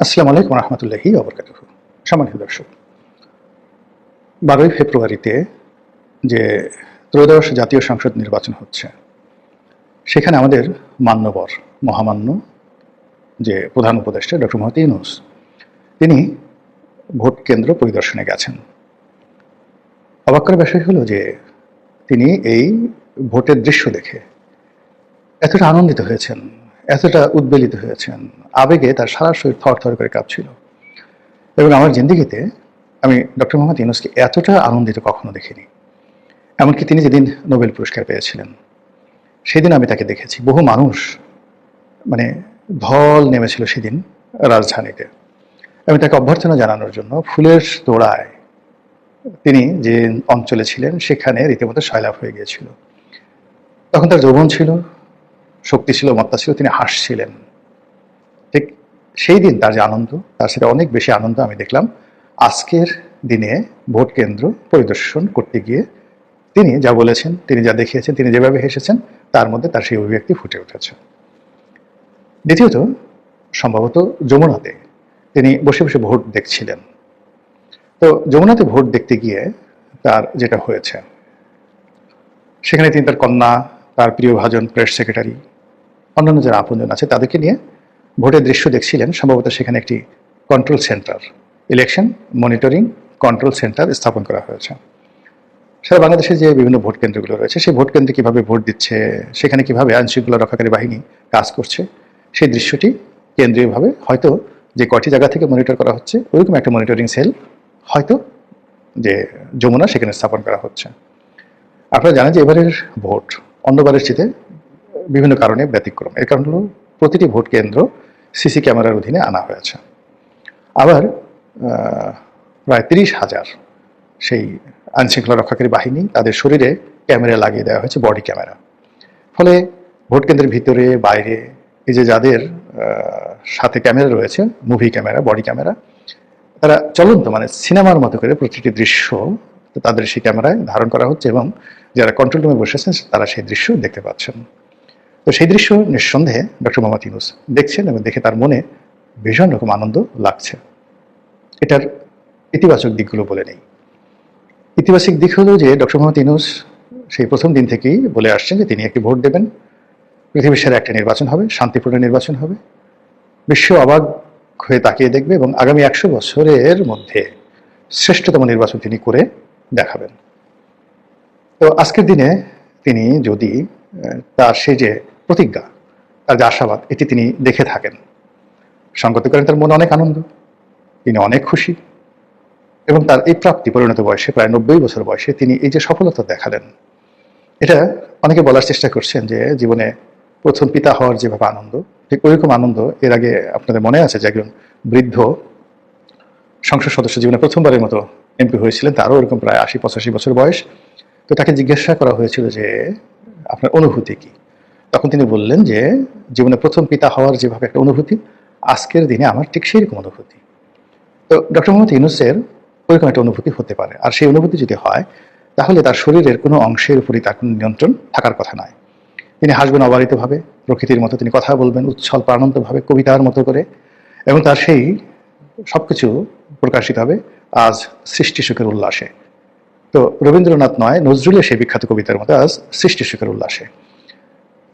আসসালামু আলাইকুম রহমতুল্লাহি অবরকাত সম্মানিত দর্শক, বারোই ফেব্রুয়ারিতে যে ত্রয়োদশ জাতীয় সংসদ নির্বাচন হচ্ছে, সেখানে আমাদের মান্যবর, মহামান্য যে প্রধান উপদেষ্টা ডক্টর মোহাম্মদ ইউনুস, তিনি ভোট কেন্দ্র পরিদর্শনে গেছেন। অবাক বিষয় হলো যে তিনি এই ভোটের দৃশ্য দেখে এতটা আনন্দিত হয়েছেন এতটা উদ্বেলিত হয়েছেন। আবেগে তার সারা শরীর থর থর করে কাঁপছিল। এবং আমার জিন্দিগিতে আমি ডক্টর মোহাম্মদ ইউনুসকে এতটা আনন্দিত কখনো দেখিনি। এমনকি তিনি যেদিন নোবেল পুরস্কার পেয়েছিলেন, সেদিন আমি তাকে দেখেছি। বহু মানুষ মানে ঢল নেমেছিল সেদিন রাজধানীতে। আমি তাকে অভ্যর্থনা জানানোর জন্য ফুলের তোড়ায় তিনি যে অঞ্চলে ছিলেন, সেখানে রীতিমতো সয়লাভ হয়ে গিয়েছিল। তখন তার যৌবন ছিল শক্তি ছিল মত্তা ছিল তিনি হাসছিলেন। ঠিক সেই দিন তার যে আনন্দ, তার সাথে অনেক বেশি আনন্দ আমি দেখলাম। আজকের দিনে ভোট কেন্দ্র পরিদর্শন করতে গিয়ে তিনি যা বলেছেন, তিনি যা দেখিয়েছেন, তিনি যেভাবে হেসেছেন, তার মধ্যে তার সেই অভিব্যক্তি ফুটে উঠেছে। দ্বিতীয়ত, সম্ভবত যমুনাতে তিনি বসে বসে ভোট দেখছিলেন। তো যমুনাতে ভোট দেখতে গিয়ে তার যেটা হয়েছে, সেখানে তিনি তার কন্যা, তার প্রিয় ভাজন প্রেস সেক্রেটারি অন্যান্য যারা আপনজন আছে, তাদেরকে নিয়ে ভোটের দৃশ্য দেখছিলেন। সম্ভবত সেখানে একটি control centre election monitoring control centre স্থাপন করা হয়েছে। সারা বাংলাদেশে যে বিভিন্ন ভোট কেন্দ্রগুলো রয়েছে, সেই ভোট কেন্দ্রে কীভাবে ভোট দিচ্ছে, সেখানে কীভাবে আইনশৃঙ্খলা রক্ষাকারী বাহিনী কাজ করছে, সেই দৃশ্যটি কেন্দ্রীয়ভাবে হয়তো যে কটি জায়গা থেকে মনিটর করা হচ্ছে ওইরকম একটা মনিটরিং সেল হয়তো যে যমুনা সেখানে স্থাপন করা হচ্ছে। আপনারা জানেন যে এবারের ভোট অন্যবারের চেয়ে বিভিন্ন কারণে ব্যতিক্রম। এর কারণ হলো প্রতিটি ভোট কেন্দ্র সিসি ক্যামেরার অধীনে আনা হয়েছে। আবার প্রায় তিরিশ হাজার সেই আইনশৃঙ্খলা রক্ষাকারী বাহিনী তাদের শরীরে ক্যামেরা লাগিয়ে দেওয়া হয়েছে, বডি ক্যামেরা। ফলে ভোট কেন্দ্রের ভিতরে, বাইরে এই যে যাদের সাথে ক্যামেরা রয়েছে, মুভি ক্যামেরা, বডি ক্যামেরা, তারা চলন্ত মানে সিনেমার মতো করে প্রতিটি দৃশ্য তাদের সেই ক্যামেরায় ধারণ করা হচ্ছে এবং যারা কন্ট্রোল রুমে বসেছেন তারা সেই দৃশ্য দেখতে পাচ্ছেন। তো সেই দৃশ্য নিঃসন্দেহে ডক্টর মোহাম্মদ ইউনুস দেখছেন এবং দেখে তার মনে ভীষণ রকম আনন্দ লাগছে। এটার ইতিবাচক দিকগুলো বলে নেই। ইতিবাচক দিক হলো যে ডক্টর মোহাম্মদ ইউনুস সেই প্রথম দিন থেকেই বলে আসছেন যে তিনি একটি ভোট দেবেন। পৃথিবীর সেরা একটা নির্বাচন হবে, শান্তিপূর্ণ নির্বাচন হবে। বিশ্ব অবাক হয়ে তাকিয়ে দেখবে এবং আগামী একশো বছরের মধ্যে শ্রেষ্ঠতম নির্বাচন তিনি করে দেখাবেন। তো আজকের দিনে তিনি যদি তার সেই যে প্রতিজ্ঞা, তার যে আশাবাদ, এটি তিনি দেখে থাকেন। সঙ্গত করেন তার মনে অনেক আনন্দ, তিনি অনেক খুশি এবং তার এই প্রাপ্তি পরিণত বয়সে, প্রায় নব্বই বছর বয়সে তিনি এই যে সফলতা দেখালেন, এটা অনেকে বলার চেষ্টা করছেন যে জীবনে প্রথম পিতা হওয়ার যেভাবে আনন্দ, ঠিক ওইরকম আনন্দ এর আগে আপনাদের মনে আছে যে একজন বৃদ্ধ সংসদ সদস্য জীবনে প্রথমবারের মতো এমপি হয়েছিলেন, তারও এরকম প্রায় আশি, পঁচাশি বছর বয়স। তো তাকে জিজ্ঞাসা করা হয়েছিল যে আপনার অনুভূতি কি? তখন তিনি বললেন যে, জীবনে প্রথম পিতা হওয়ার যেভাবে একটা অনুভূতি, আজকের দিনে আমার ঠিক সেইরকম অনুভূতি। তো ডক্টর মোহাম্মদ ইউনুসের ওইরকম একটা অনুভূতি হতে পারে। আর সেই অনুভূতি যদি হয়, তাহলে তার শরীরের কোনো অংশের উপরই তার কোনো নিয়ন্ত্রণ থাকার কথা নয়। তিনি হাসবেন অবারিতভাবে, প্রকৃতির মতো তিনি কথা বলবেন উচ্ছল প্রাণন্তভাবে, কবিতার মতো করে। এবং তার সেই সবকিছু প্রকাশিত হবে আজ সৃষ্টি সুখের উল্লাসে। তো রবীন্দ্রনাথ নয়, নজরুলের সেই বিখ্যাত কবিতার মতো আজ সৃষ্টি সুখের উল্লাসে।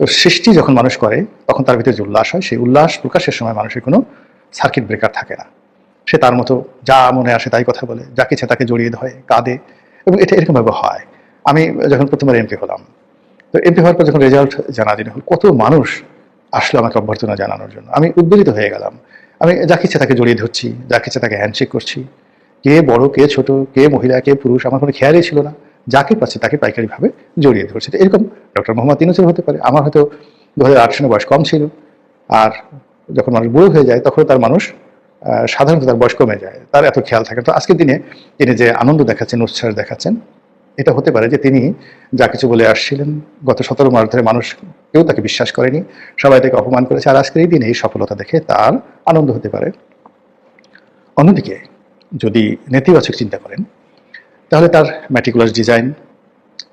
তো সৃষ্টি যখন মানুষ করে, তখন তার ভিতরে যে উল্লাস হয়, সেই উল্লাস প্রকাশের সময় মানুষের কোনো সার্কিট ব্রেকার থাকে না। সে তার মতো যা মনে আসে তাই কথা বলে, যা কিছু তাকে জড়িয়ে ধরে, কাঁদে এবং এটা এরকমভাবে হয়। আমি যখন প্রথমবার এমপি হলাম, তো এমপি হওয়ার পর যখন রেজাল্ট জানাজানি হল কত মানুষ আসলো আমাকে অভ্যর্থনা জানানোর জন্য। আমি উদ্বেলিত হয়ে গেলাম। আমি যা ইচ্ছে তাকে জড়িয়ে ধরছি, যা ইচ্ছে তাকে হ্যান্ডশেক করছি, কে বড়, কে ছোট, কে মহিলা, কে পুরুষ, আমার কোনো খেয়ালই ছিল না। যাকে পাচ্ছে তাকে পাইকারিভাবে জড়িয়ে ধরছে। তো এরকম ডক্টর মোহাম্মদ ইনুসের হতে পারে। আমার হয়তো দু হাজার আট বয়স কম ছিল। আর যখন মানুষ বুড়ো হয়ে যায় তখন তার মানুষ সাধারণত তার বয়স কমে যায়। তার এত খেয়াল থাকে তো আজকের দিনে তিনি যে আনন্দ দেখাচ্ছেন, উচ্ছ্বাস দেখাচ্ছেন, এটা হতে পারে যে তিনি যা কিছু বলে আসছিলেন, গত সতেরো মাস ধরে মানুষ কেউ তাকে বিশ্বাস করেনি, সবাই তাকে অপমান করেছে। আর আজকের এই দিনে এই সফলতা দেখে তার আনন্দ হতে পারে। অন্যদিকে যদি নেতিবাচক চিন্তা করেন তাহলে তার ম্যাটিকুলার ডিজাইন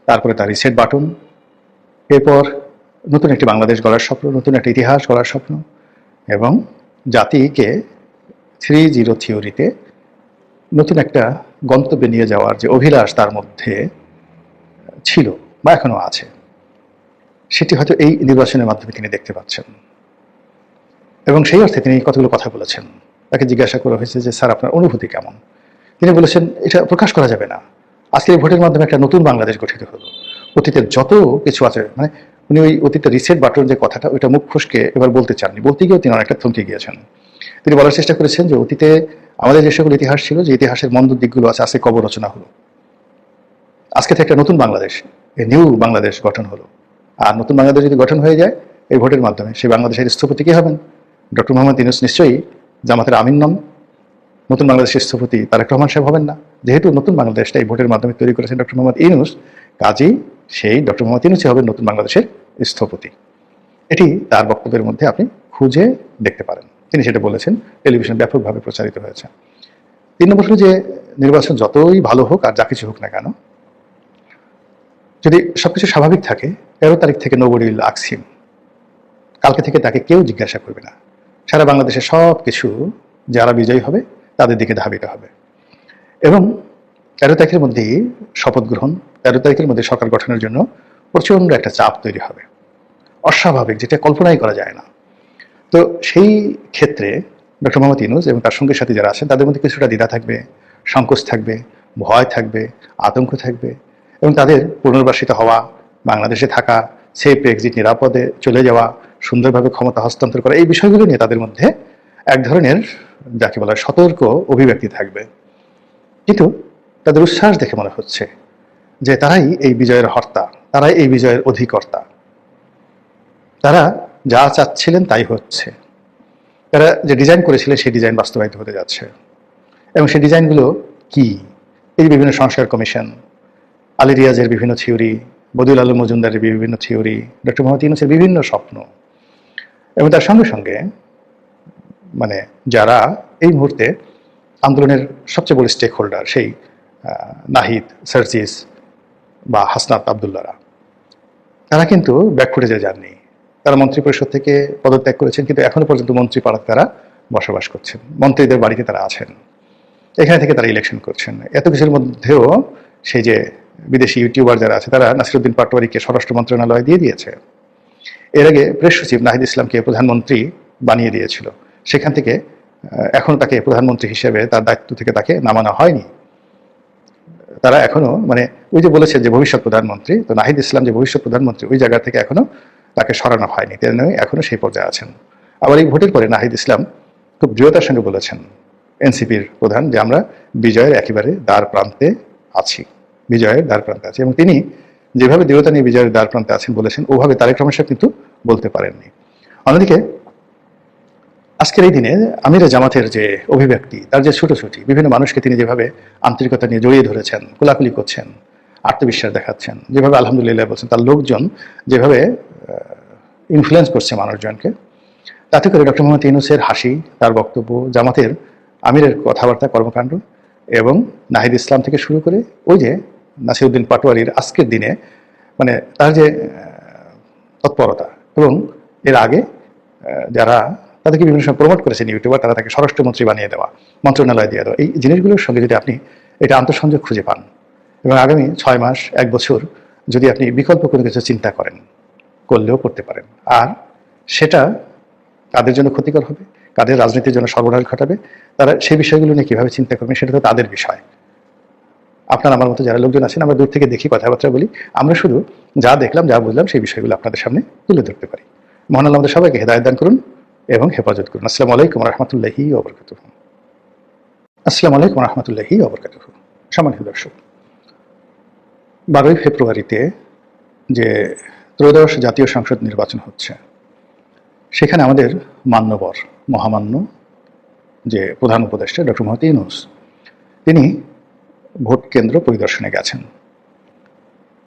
তারপরে তার রিসেট বাটন এরপর নতুন একটি বাংলাদেশ গড়ার স্বপ্ন, নতুন একটা ইতিহাস গড়ার স্বপ্ন, এবং জাতিকে থ্রি জিরো থিওরিতে নতুন একটা গন্তব্যে নিয়ে যাওয়ার যে অভিলাষ তার মধ্যে ছিল বা এখনও আছে, সেটি হয়তো এই নির্বাচনের মাধ্যমে তিনি দেখতে পাচ্ছেন। এবং সেই অর্থে তিনি কতগুলো কথা বলেছেন, তাকে জিজ্ঞাসা করা হয়েছে যে, স্যার, আপনার অনুভূতি কেমন? তিনি বলেছেন, এটা প্রকাশ করা যাবে না। আজকে এই ভোটের মাধ্যমে একটা নতুন বাংলাদেশ গঠিত হলো। অতীতের যত কিছু আছে মানে উনি ওই অতীতের রিসেট বাটন যে কথাটা, ওইটা মুখ ফসকে এবার বলতে চাননি। বলতে গিয়েও তিনি অনেকটা থমকে গিয়েছেন। তিনি বলার চেষ্টা করেছেন যে অতীতে আমাদের যে সকল ইতিহাস ছিল, যে ইতিহাসের মন্দ দিকগুলো আছে, আজকে কবর রচনা হলো। আজকে থেকে একটা নতুন বাংলাদেশ এই নিউ বাংলাদেশ গঠন হলো। আর নতুন বাংলাদেশ যদি গঠন হয়ে যায়, এই ভোটের মাধ্যমে সেই বাংলাদেশের স্থপতি কে হবেন? ডক্টর মোহাম্মদ ইউনুস নিশ্চয়ই জামাতের আমিন নন। নতুন বাংলাদেশের স্থপতি তারেক রহমান সাহেব হবেন না। যেহেতু নতুন বাংলাদেশটা এই ভোটের মাধ্যমে তৈরি করেছেন ডক্টর মোহাম্মদ ইউনুস, কাজেই সেই ডক্টর মোহাম্মদ ইউনুসই হবেন নতুন বাংলাদেশের স্থপতি। এটি তার বক্তব্যের মধ্যে আপনি খুঁজে দেখতে পারেন। তিনি সেটা বলেছেন, টেলিভিশন ব্যাপকভাবে প্রচারিত হয়েছে। তিন নম্বর যে, নির্বাচন যতই ভালো হোক আর যা কিছু হোক না কেন, যদি সবকিছু স্বাভাবিক থাকে, তেরো তারিখ থেকে নবরিল আকসিম কালকে থেকে তাকে কেউ জিজ্ঞাসা করবে না। সারা বাংলাদেশে সব কিছু যারা বিজয়ী হবে তাদের দিকে ধাবিত হবে। এবং তেরো তারিখের মধ্যেই শপথ গ্রহণ, তেরো তারিখের মধ্যে সরকার গঠনের জন্য প্রচণ্ড একটা চাপ তৈরি হবে। অস্বাভাবিক, যেটা কল্পনাই করা যায় না। তো সেই ক্ষেত্রে ডক্টর মোহাম্মদ ইনুজ এবং তার সঙ্গে সাথে যারা আছেন, তাদের মধ্যে কিছুটা দ্বিধা থাকবে, সংকোচ থাকবে, ভয় থাকবে, আতঙ্ক থাকবে এবং তাদের পুনর্বাসিত হওয়া, বাংলাদেশে থাকা সেফ এক্সিট নিরাপদে চলে যাওয়া, সুন্দরভাবে ক্ষমতা হস্তান্তর করা, এই বিষয়গুলো নিয়ে তাদের মধ্যে এক ধরনের যাকে বলা সতর্ক অভিব্যক্তি থাকবে। কিন্তু তাদের উচ্ছ্বাস দেখে মনে হচ্ছে যে তারাই এই বিজয়ের হর্তা, তারাই এই বিজয়ের অধিকর্তা। তারা যা চাচ্ছিলেন তাই হচ্ছে। তারা যে ডিজাইন করেছিলেন সেই ডিজাইন বাস্তবায়িত হতে যাচ্ছে। এবং সেই ডিজাইনগুলো কি? এই বিভিন্ন সংস্কার কমিশন, আলী রিয়াজের বিভিন্ন থিওরি, বদিউল আলম মজুমদারের বিভিন্ন থিওরি, ডক্টর মোহাম্মদ ইউনুসের বিভিন্ন স্বপ্ন। এবং তার সঙ্গে সঙ্গে মানে যারা এই মুহূর্তে আন্দোলনের সবচেয়ে বড় স্টেক হোল্ডার সেই নাহিদ, সার্জিস বা হাসনাত আবদুল্লারা। তারা কিন্তু ব্যাকফুটেজে যাননি। তারা মন্ত্রী পরিষদ থেকে পদত্যাগ করেছেন কিন্তু এখনও পর্যন্ত মন্ত্রী পাড়াতে তারা বসবাস করছেন। মন্ত্রীদের বাড়িতে তারা আছেন। এখানে থেকে তারা ইলেকশন করছেন। এত কিছুর মধ্যেও সেই যে বিদেশি ইউটিউবার যারা আছে, তারা নাসিরুদ্দিন পাটোয়ারিকে স্বরাষ্ট্র মন্ত্রণালয় দিয়ে দিয়েছে। এর আগে প্রেস সচিব নাহিদ ইসলামকে প্রধানমন্ত্রী বানিয়ে দিয়েছিল। সেখান থেকে আহ, এখনও তাকে প্রধানমন্ত্রী হিসেবে তার দায়িত্ব থেকে তাকে নামানো হয়নি। তারা এখনও মানে ওই যে বলেছে যে ভবিষ্যৎ প্রধানমন্ত্রী তো নাহিদ ইসলাম যে ভবিষ্যৎ প্রধানমন্ত্রী ওই জায়গা থেকে এখনও তাকে সরানো হয়নি। তিনি এখনও সেই পর্যায়ে আছেন। আবার এই ভোটের পরে নাহিদ ইসলাম খুব দৃঢ়তার সঙ্গে বলেছেন এনসিপির প্রধান যে আমরা বিজয়ের একেবারে দ্বার প্রান্তে আছি। বিজয়ের দ্বার প্রান্তে আছি। এবং তিনি যেভাবে দৃঢ়তা নিয়ে বিজয়ের দ্বার প্রান্তে আছেন বলেছেন ওভাবে তারেক রহমান সাহেব কিন্তু বলতে পারেননি। অন্যদিকে আজকের এই দিনে আমিরা জামাতের যে অভিব্যক্তি, তার যে ছুটোছুটি, বিভিন্ন মানুষকে তিনি যেভাবে আন্তরিকতা নিয়ে জড়িয়ে ধরেছেন, কোলাকুলি করছেন, আত্মবিশ্বাস দেখাচ্ছেন, যেভাবে আলহামদুলিল্লাহ বলছেন, তার লোকজন যেভাবে ইনফ্লুয়েন্স করছে মানুষজনকে, তাতে করে ডক্টর মোহাম্মদ ইউনুসের হাসি, তার বক্তব্য, জামাতের আমিরের কথাবার্তা, কর্মকাণ্ড এবং নাহিদ ইসলাম থেকে শুরু করে ওই যে নাসিরুদ্দিন পাটোয়ারির আজকের দিনে মানে তার যে তৎপরতা এবং এর আগে যারা তাদেরকে বিভিন্ন সময় প্রমোট করেছেন ইউটিউবার তারা তাকে স্বরাষ্ট্রমন্ত্রী বানিয়ে দেওয়া, মন্ত্রণালয় দিয়ে দেওয়া। এই জিনিসগুলোর সঙ্গে যদি আপনি এটা আন্তঃসংযোগ খুঁজে পান, এবং আগামী ছয় মাস, এক বছর যদি আপনি বিকল্প কোনো কিছু চিন্তা করেন, করলেও করতে পারেন। আর সেটা কাদের জন্য ক্ষতিকর হবে, কাদের রাজনীতির জন্য সর্বনাশ ঘটাবে, তারা সেই বিষয়গুলো নিয়ে কীভাবে চিন্তা করবেন সেটা তো তাদের বিষয়। আপনার আমার মতো যারা লোকজন আছেন, আমরা দূর থেকে দেখি কথাবার্তা বলি, আমরা শুধু যা দেখলাম, যা বুঝলাম, সেই বিষয়গুলো আপনাদের সামনে তুলে ধরতে পারি। মহান আল্লাহ আমাদের সবাইকে হেদায়ত দান করুন। এবং হেফাজত করুন। আসসালামু আলাইকুম রহমতুল্লাহি ওবরকাত আসসালামু আলাইকুম রহমতুল্লাহি ওবরকাত সম্মানিত দর্শক, বারোই ফেব্রুয়ারিতে যে ত্রয়োদশ জাতীয় সংসদ নির্বাচন হচ্ছে, সেখানে আমাদের মান্যবর, মহামান্য যে প্রধান উপদেষ্টা ডক্টর মোহাম্মদ ইউনুস, তিনি ভোট কেন্দ্র পরিদর্শনে গেছেন।